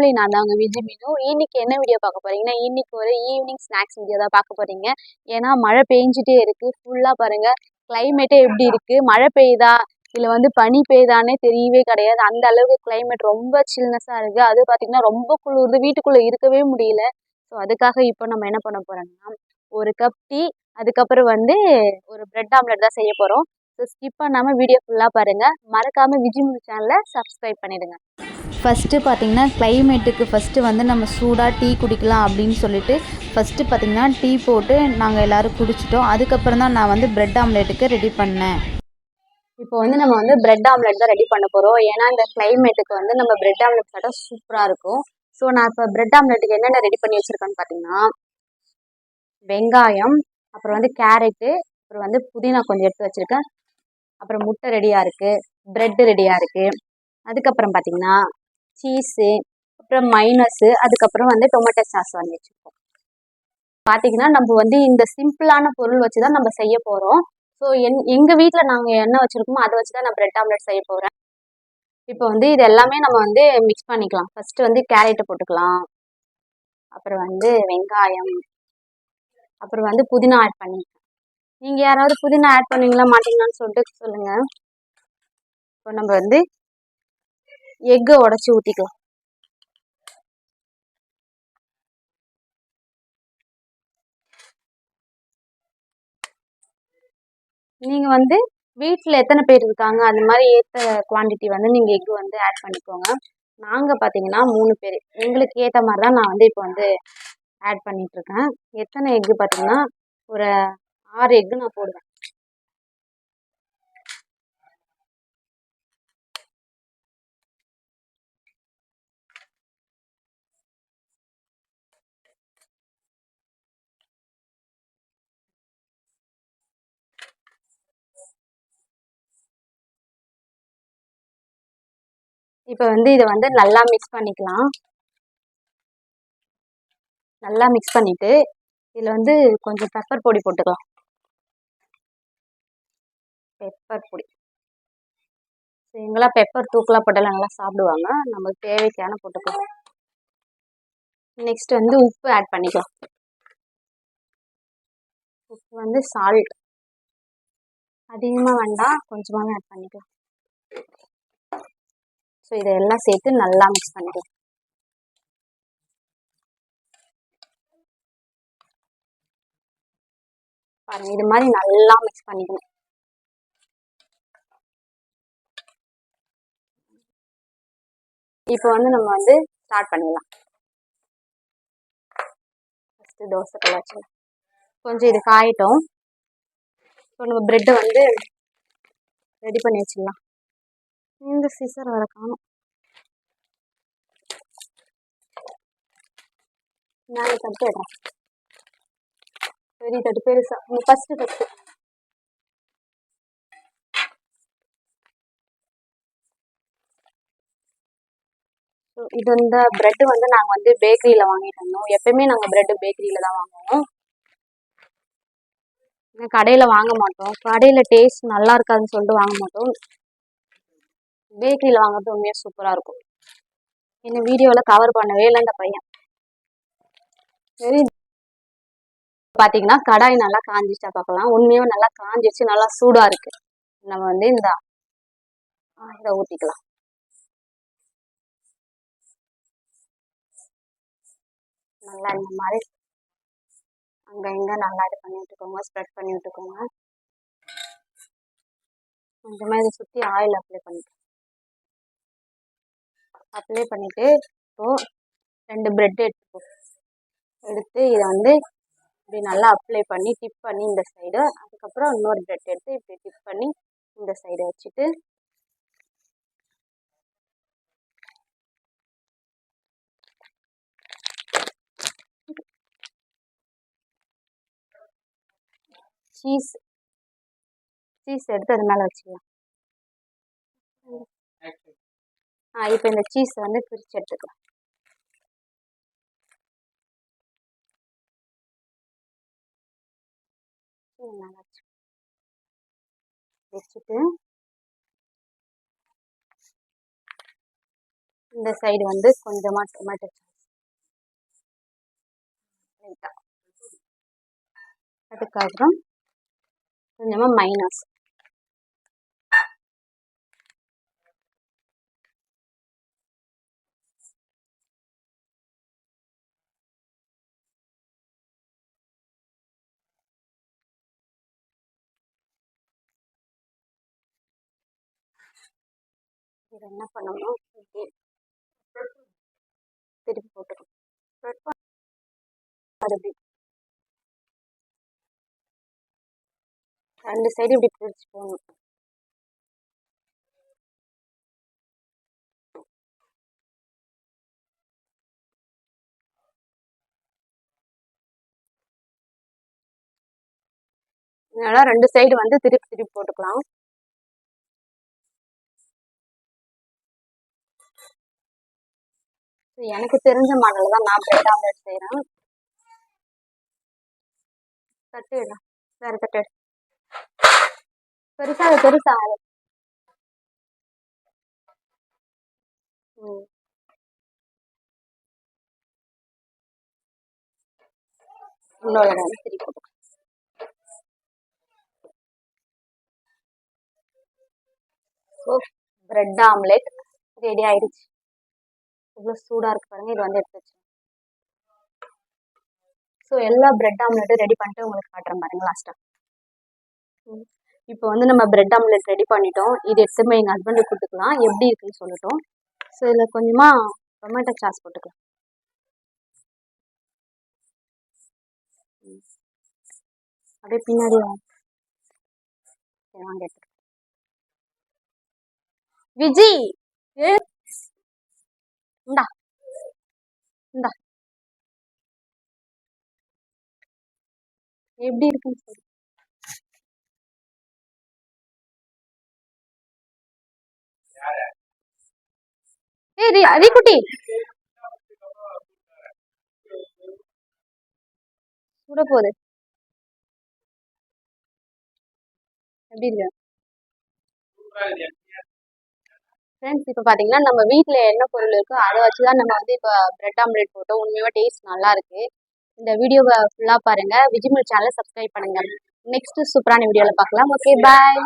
Family நான் தாங்க விஜய் மீனும் இன்னைக்கு என்ன வீடியோ பார்க்க போறீங்கன்னா இன்னைக்கு ஒரு ஈவினிங் ஸ்நாக்ஸ் வீடியோ தான் பார்க்க போறீங்க. ஏன்னா மழை பெஞ்சிட்டே இருக்கு. ஃபுல்லா பாருங்க கிளைமேட்டே எப்படி இருக்கு? மழை பெய்யுதா? இல்ல வந்து பனி பெய்யுதானே தெரியவே கிடையாது. அந்த அளவுக்கு கிளைமேட் ரொம்ப சில்னஸா இருக்கு. அது பாத்தீங்கன்னா ரொம்ப குளிர்ந்து வீட்டுக்குள்ள இருக்கவே முடியல. ஸோ அதுக்காக இப்போ நம்ம என்ன பண்ண போறோம்னா ஒரு கப் டீ அதுக்கப்புறம் வந்து ஒரு பிரெட் ஆம்லெட் தான் செய்ய போறோம். ஸோ ஸ்கிப் பண்ணாம வீடியோ ஃபுல்லா பாருங்க. மறக்காம விஜய் மீனு சேனலை சப்ஸ்கிரைப் பண்ணிடுங்க. ஃபஸ்ட்டு பார்த்திங்கன்னா கிளைமேட்டுக்கு ஃபஸ்ட்டு வந்து நம்ம சூடாக டீ குடிக்கலாம் அப்படின்னு சொல்லிட்டு ஃபஸ்ட்டு பார்த்திங்கன்னா டீ போட்டு நாங்கள் எல்லோரும் குடிச்சிட்டோம். அதுக்கப்புறம் தான் நான் வந்து பிரெட் ஆம்லேட்டுக்கு ரெடி பண்ணேன். இப்போ வந்து நம்ம வந்து பிரெட் ஆம்லெட் தான் ரெடி பண்ண போகிறோம் ஏன்னா இந்த கிளைமேட்டுக்கு வந்து நம்ம பிரெட் ஆம்லெட் சாப்பிட்டா சூப்பராக இருக்கும். ஸோ நான் இப்போ பிரெட் ஆம்லெட்டுக்கு என்னென்ன ரெடி பண்ணி வச்சுருக்கேன்னு பார்த்தீங்கன்னா வெங்காயம் அப்புறம் வந்து கேரட்டு அப்புறம் வந்து புதினா கொஞ்சம் எடுத்து வச்சுருக்கேன். அப்புறம் முட்டை ரெடியாக இருக்குது ப்ரெட்டு ரெடியாக இருக்குது அதுக்கப்புறம் பார்த்தீங்கன்னா சீஸு அப்புறம் மைனஸு அதுக்கப்புறம் வந்து டொமேட்டோ சாஸ் வாங்கி வச்சுருக்கோம். பார்த்தீங்கன்னா நம்ம வந்து இந்த சிம்பிளான பொருள் வச்சு தான் நம்ம செய்ய போகிறோம் ஸோ என் எங்கள் வீட்டில் நாங்கள் என்ன வச்சுருக்கோமோ அதை வச்சு தான் நான் பிரெட் ஆம்லெட் செய்ய போகிறேன் இப்போ வந்து இது எல்லாமே நம்ம வந்து மிக்ஸ் பண்ணிக்கலாம். ஃபஸ்ட்டு வந்து கேரட்டை போட்டுக்கலாம். அப்புறம் வந்து வெங்காயம். அப்புறம் வந்து புதினா ஆட் பண்ணிக்கலாம் நீங்கள் யாராவது புதினா ஆட் பண்ணுவீங்களா மாட்டீங்களான்னு சொல்லிட்டு சொல்லுங்கள் இப்போ நம்ம வந்து எக்கை உடச்சி ஊற்றிக்கலாம் நீங்கள் வந்து வீட்டில் எத்தனை பேர் இருக்காங்க? அது மாதிரி ஏற்ற குவான்டிட்டி வந்து நீங்கள் எக்கு வந்து ஆட் பண்ணிக்கோங்க. நாங்கள் பார்த்தீங்கன்னா மூணு பேர். எங்களுக்கு ஏற்ற மாதிரி தான் நான் வந்து இப்போ வந்து ஆட் பண்ணிகிட்ருக்கேன் எத்தனை எக்கு பார்த்தீங்கன்னா ஒரு ஆறு எக்கு நான் போடுவேன். இப்போ வந்து இதை வந்து நல்லா மிக்ஸ் பண்ணிக்கலாம். நல்லா மிக்ஸ் பண்ணிவிட்டு இதில் வந்து கொஞ்சம் பெப்பர் பொடி போட்டுக்கலாம். பெப்பர் பொடி. ஸோ இவங்களாம் பெப்பர் தூக்கலாக போட்டாலும் நல்லா சாப்பிடுவாங்க. நமக்கு தேவைக்கான போட்டுக்கலாம். நெக்ஸ்ட் வந்து உப்பு ஆட் பண்ணிக்கலாம். உப்பு வந்து சால்ட் அதிகமாக வேண்டாம் கொஞ்சமாக ஆட் பண்ணிக்கலாம். ஸோ இதெல்லாம் சேர்த்து நல்லா மிக்ஸ் பண்ணிக்கலாம். பாருங்க இது மாதிரி நல்லா மிக்ஸ் பண்ணிக்கணும். இப்போ வந்து நம்ம வந்து ஸ்டார்ட் பண்ணிடலாம் ஃபஸ்ட்டு தோசை கல்ல கொஞ்சம் இது காயிட்டோம் இப்போ நம்ம ப்ரெட்டை வந்து ரெடி பண்ணி வச்சிடலாம். இந்த சிசர் வர காணும். நான் தட்டு எடுறேன் பெரிய தட்டு பெருசா. ஃபஸ்ட்டு தட்டு. இது இந்த பிரெட் வந்து நாங்கள் வந்து பேக்கரியில் வாங்கிட்டு வந்தோம். எப்பயுமே நாங்கள் பிரெட் பேக்கரியில் தான் வாங்குவோம். கடையில் வாங்க மாட்டோம். கடையில் டேஸ்ட் நல்லா இருக்காதுன்னு சொல்லிட்டு வாங்க மாட்டோம். பேக்கரியில் வாங்குறது உண்மையாக சூப்பராக இருக்கும். இந்த வீடியோவில் கவர் பண்ணவே இல்லை இந்த பையன். சரி. பார்த்தீங்கன்னா கடாய் நல்லா காஞ்சிச்சா பார்க்கலாம் உண்மையாக நல்லா காஞ்சிச்சு நல்லா சூடாக இருக்குது நம்ம வந்து இந்த இதை ஊற்றிக்கலாம் நல்லா இந்த மாதிரி அங்கே இங்கே நல்லா இது பண்ணி விட்டுக்கோங்க ஸ்ப்ரெட் பண்ணி விட்டுக்கோங்க கொஞ்சமாக இதை சுற்றி ஆயில் அப்ளை பண்ணிக்கலாம். அப்ளை பண்ணிவிட்டு இப்போது ரெண்டு ப்ரெட் எடுத்துக்கோ. எடுத்து இதை வந்து இப்படி நல்லா அப்ளை பண்ணி டிப் பண்ணி இந்த சைடு அதுக்கப்புறம் இன்னொரு ப்ரெட் எடுத்து இப்படி டிப் பண்ணி இந்த சைடு வச்சுட்டு சீஸ் சீஸ் எடுத்து அது மேலே வச்சுக்கலாம். இப்போ இந்த சீஸ் வந்து பிரித்து எடுத்துக்கலாம். நல்லா வச்சுட்டு இந்த சைடு வந்து கொஞ்சமாக டொமேட்டோ சாஸ் அதுக்கப்புறம் கொஞ்சமாக மைனஸ் இது என்ன பண்ணணும்? இப்படி திருப்பி போட்டுக்கணும் Spread ரெண்டு சைடு இப்படி பிடிச்சி போகணும் இதனால ரெண்டு சைடு வந்து திருப்பி திருப்பி போட்டுக்கலாம். எனக்கு தெரிஞ்ச மாடல் தான் நான் பிரெட் ஆம்லெட் செய்கிறேன் தட்டு வேறு வேற தட்டு. பெருசா பெருசா ம். இன்னொரு இடம் போட்டு. ஸோ பிரெட் ஆம்லெட் ரெடி ஆயிடுச்சு. இவ்வளோ சூடாக இருக்கு பாருங்க இது வந்து எடுத்து வச்சு ஸோ எல்லா பிரெட் ஆம்லெட்டும் ரெடி பண்ணிட்டு உங்களுக்கு காட்டுறேன் பாருங்க லாஸ்ட்டாக இப்போ வந்து நம்ம பிரெட் ஆம்லெட் ரெடி பண்ணிட்டோம். இது எடுத்து போய் எங்கள் ஹஸ்பண்டுக்கு கொடுத்துக்கலாம். எப்படி இருக்குன்னு சொல்லட்டும். ஸோ இதில் கொஞ்சமாக டொமேட்டோ சாஸ் போட்டுக்கலாம். அப்படியே பின்னாடி வாங்க. சரி, வாங்க எடுத்துக்கலாம். விஜி ஏ இந்தா. இந்தா. எப்படி இருக்குன்னு சொல்லு. ஏய் அரிக்குட்டி சுட போகுது எப்படி இருக்கு? ஃப்ரெண்ட்ஸ் இப்போ பார்த்தீங்கன்னா நம்ம வீட்டில் என்ன பொருள் இருக்கோ அதை வச்சு தான் நம்ம வந்து இப்போ பிரெட் ஆம்லேட் போட்டோம். உண்மையாக டேஸ்ட் நல்லா இருக்கு. இந்த வீடியோவை ஃபுல்லாக பாருங்கள் விஜிமல் சேனலை சப்ஸ்கிரைப் பண்ணுங்கள் நெக்ஸ்ட் சூப்பரான வீடியோவில் பார்க்கலாம் ஓகே பாய்